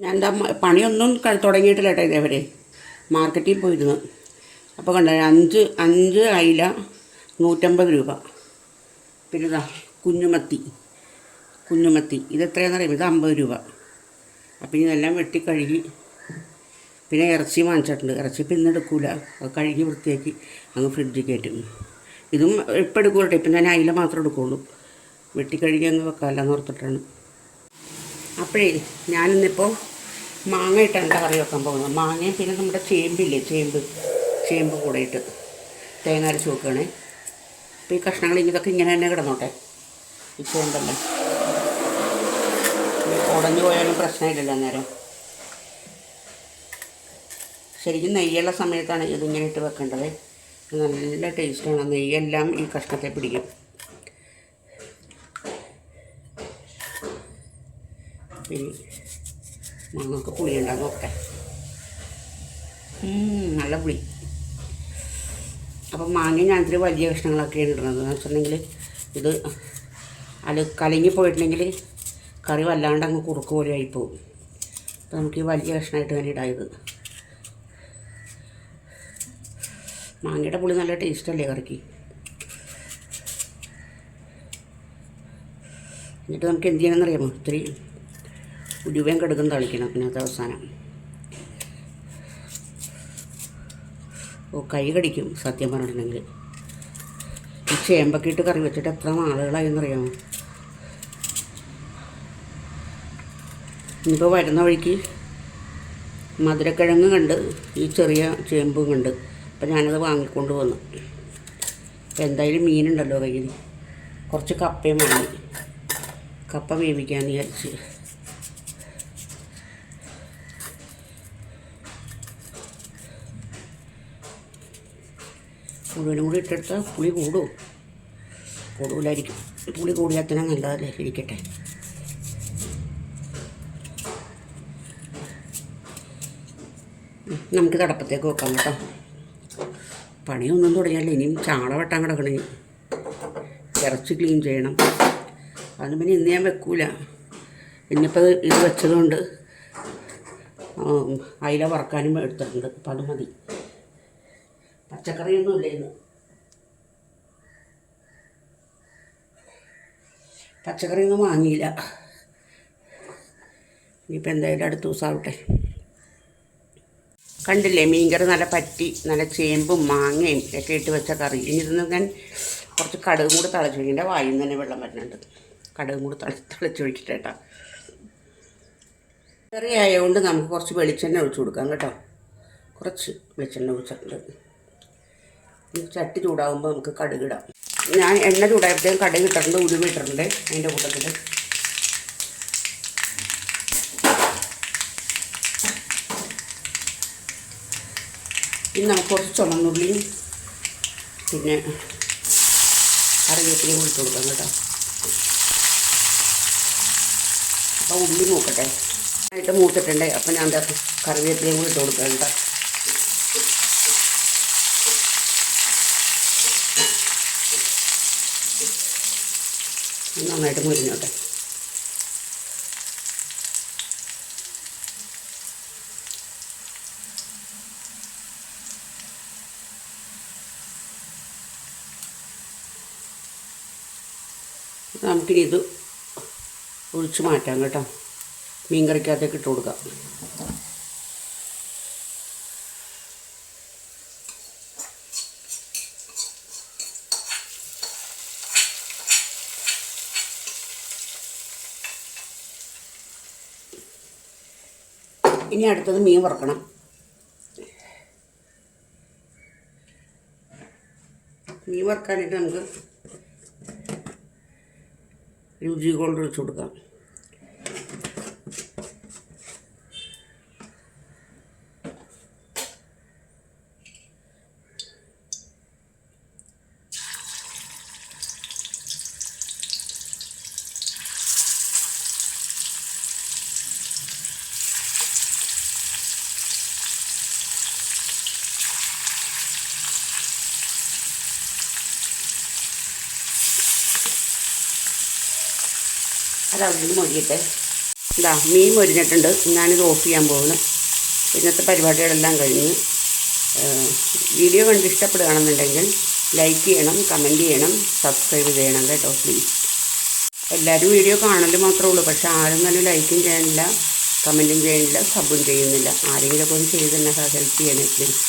ഞാൻ എന്താ പണിയൊന്നും തുടങ്ങിയിട്ടില്ല കേട്ടോ ഇതേവരെ. മാർക്കറ്റിൽ പോയിരുന്നു. അപ്പോൾ കണ്ട അഞ്ച് അഞ്ച് അയില നൂറ്റമ്പത് രൂപ. പിന്നെ ഇതാ കുഞ്ഞുമത്തി. കുഞ്ഞുമത്തി. ഇത് എത്രയാണെന്ന് അറിയാം ഇത് അമ്പത് രൂപ. അപ്പം ഇതെല്ലാം വെട്ടിക്കഴുകി പിന്നെ ഇറച്ചി വാങ്ങിച്ചിട്ടുണ്ട്. ഇറച്ചി ഇപ്പം ഇന്ന് എടുക്കൂല. അത് കഴുകി വൃത്തിയാക്കി അങ്ങ് ഫ്രിഡ്ജിൽ കയറ്റും. ഇതും ഇപ്പം എടുക്കൂലട്ടെ ഇപ്പം ഞാൻ അയില മാത്രം എടുക്കുള്ളൂ. വെട്ടിക്കഴുകി അങ്ങ് വെക്കാമല്ലോ എന്ന് ഓർത്തിട്ടാണ്. അപ്പോഴേ ഞാനിന്നിപ്പോൾ മാങ്ങ ഇട്ടാണ് കറി വെക്കാൻ പോകുന്നത്. മാങ്ങയും പിന്നെ നമ്മുടെ ചേമ്പില്ലേ ചേമ്പ് ചേമ്പ് കൂടെ ഇട്ട് തേങ്ങ അരച്ച് വെക്കുകയാണേ അപ്പോൾ ഈ കഷ്ണങ്ങൾ ഇതൊക്കെ ഇങ്ങനെ തന്നെ കിടന്നോട്ടെ. ഈ ചേമ്പെല്ലാം. ഉടഞ്ഞു പോയാലും പ്രശ്നമില്ലല്ലോ അന്നേരം. ശരിക്കും നെയ്യുള്ള സമയത്താണ് ഇതിങ്ങനെ ഇട്ട് വെക്കേണ്ടത്. നല്ല ടേസ്റ്റാണ്. നെയ്യെല്ലാം ഈ കഷ്ണത്തെ പിടിക്കും. പിന്നെ മാങ്ങക്ക് പുളി ഉണ്ടാകും ഒക്കെ നല്ല പുളി. അപ്പം മാങ്ങ ഞാൻ ഇത്തിരി വലിയ കഷ്ണങ്ങളൊക്കെ ഇടുന്നത്. എന്ന് വെച്ചിട്ടുണ്ടെങ്കിൽ ഇത് അല്ല കലങ്ങി പോയിട്ടുണ്ടെങ്കിൽ കറി വല്ലാണ്ട് അങ്ങ് കുറുക്ക് പോലെ ആയിപ്പോവും. അപ്പം നമുക്ക് ഈ വലിയ കഷ്ണമായിട്ട് തന്നെ ഇടായത് മാങ്ങയുടെ പുളി നല്ല ടേസ്റ്റല്ലേ കറിക്ക്? എന്നിട്ട് നമുക്ക് എന്ത് ചെയ്യണമെന്നറിയാമോ? ഇത്തിരി ഉലുവയും കടുകും തളിക്കണം അതിനകത്ത് അവസാനം. ഓ കൈ കടിക്കും സത്യം പറഞ്ഞിട്ടുണ്ടെങ്കിൽ. ഈ ചേമ്പൊക്കെ ഇട്ട് കറി വെച്ചിട്ട് എത്ര നാളുകളായെന്നറിയാമോ ഇനിയിപ്പോൾ വരുന്ന വഴിക്ക് മധുരക്കിഴങ്ങ് കണ്ട് ഈ ചെറിയ ചേമ്പും കണ്ട്. അപ്പം ഞാനത് വാങ്ങിക്കൊണ്ട് വന്നു. അപ്പം എന്തായാലും മീനുണ്ടല്ലോ കയ്യിൽ കുറച്ച് കപ്പയും വാങ്ങി. കപ്പ വേവിക്കാമെന്ന് വിചാരിച്ച്. മുഴുവനും കൂടി ഇട്ടെടുത്താൽ പുളി കൂടും. കൂടുതലായിരിക്കും. പുളി കൂടിയാൽ തന്നെ നല്ലതല്ലേ? ഇരിക്കട്ടെ. നമുക്ക് തടപ്പത്തേക്ക് വെക്കാം കേട്ടോ. പണിയൊന്നും തുടങ്ങിയല്ല ഇനിയും ചാള കിടക്കണേ. ഇറച്ചി ക്ലീൻ ചെയ്യണം. അതിന് പിന്നെ ഇന്ന് ഞാൻ വെക്കൂല. ഇന്നിപ്പോൾ ഇത് വെച്ചതുകൊണ്ട് അയില വറക്കാനും എടുത്തിട്ടുണ്ട്. അപ്പം അത് മതി. പച്ചക്കറിയൊന്നും ഇല്ല ഇന്ന്. പച്ചക്കറിയൊന്നും വാങ്ങിയില്ല. ഇനിയിപ്പോൾ എന്തായാലും അടുത്ത ദിവസം ആവട്ടെ. കണ്ടില്ലേ മീൻകറി നല്ല പറ്റി നല്ല ചേമ്പും മാങ്ങയും ഒക്കെ ഇട്ട് വെച്ച കറി. ഇനി ഇതൊന്നും ഞാൻ കുറച്ച് കടുകും കൂടി തിളച്ച് എന്റെ വായിൽ നിന്ന് തന്നെ വെള്ളം വരുന്നുണ്ട്. കടുകും കൂടി തള തിളച്ചൊഴിച്ചിട്ടേട്ടാ കറി ആയതുകൊണ്ട് നമുക്ക് കുറച്ച് വെളിച്ചെണ്ണ ഒഴിച്ചു കൊടുക്കാം കേട്ടോ. കുറച്ച് വെളിച്ചെണ്ണ ഒഴിച്ചിട്ടുണ്ട്. ചട്ടി ചൂടാകുമ്പോൾ നമുക്ക് കടുകിടാം ഞാൻ എണ്ണ ചൂടായപ്പോഴത്തേക്കും കടുക് ഇട്ടിട്ടുണ്ട് ഉലുവ ഇട്ടിട്ടുണ്ട് അതിന്റെ കൂട്ടത്തിൽ ഇനി നമുക്ക് കുറച്ച് ചുമന്നുള്ളിയും പിന്നെ കറിവേപ്പിലയും കൊടുത്തു കൊടുക്കാം കേട്ടോ. അപ്പോൾ ഉള്ളി മൂക്കട്ടെ. ആയിട്ട് മൂത്തിട്ടുണ്ട്. അപ്പം ഞാൻ കറിവേപ്പിലയും കൂടി ഇട്ട് കൊടുക്കാം കേട്ടോ. നന്നായിട്ട് മുരിഞ്ഞോട്ടെ. നമുക്കിനി ഇത് ഒഴിച്ച് മാറ്റാം കേട്ടോ. മീൻ കറിക്കകത്തേക്ക് ഇട്ട് കൊടുക്കാം. ഇനി അടുത്തത് മീൻ വറുക്കണം. മീൻ വറുക്കാനായിട്ട് നമുക്ക് രുചി കൊണ്ട് വെച്ച് കൊടുക്കാം. അത് അവിടെ നിന്ന് മൊഴിയട്ടെ ഇതാ മീൻ മൊരിഞ്ഞിട്ടുണ്ട്. ഞാനിത് ഓഫ് ചെയ്യാൻ പോകുന്നു ഇന്നത്തെ പരിപാടികളെല്ലാം കഴിഞ്ഞ് വീഡിയോ കണ്ട് ഇഷ്ടപ്പെടുകയാണെന്നുണ്ടെങ്കിൽ ലൈക്ക് ചെയ്യണം കമന്റ് ചെയ്യണം സബ്സ്ക്രൈബ് ചെയ്യണം കേട്ടോ പ്ലീസ് എല്ലാവരും വീഡിയോ കാണൽ മാത്രമേ ഉള്ളൂ. പക്ഷെ ആരും തന്നെ ലൈക്കും ചെയ്യാനില്ല കമന്റും ചെയ്യുന്നില്ല സബും ചെയ്യുന്നില്ല. ആരെങ്കിലുമൊക്കെ ഒന്ന് ചെയ്ത് തന്നെ ഹെൽപ്പ് ചെയ്യണേ പ്ലീസ്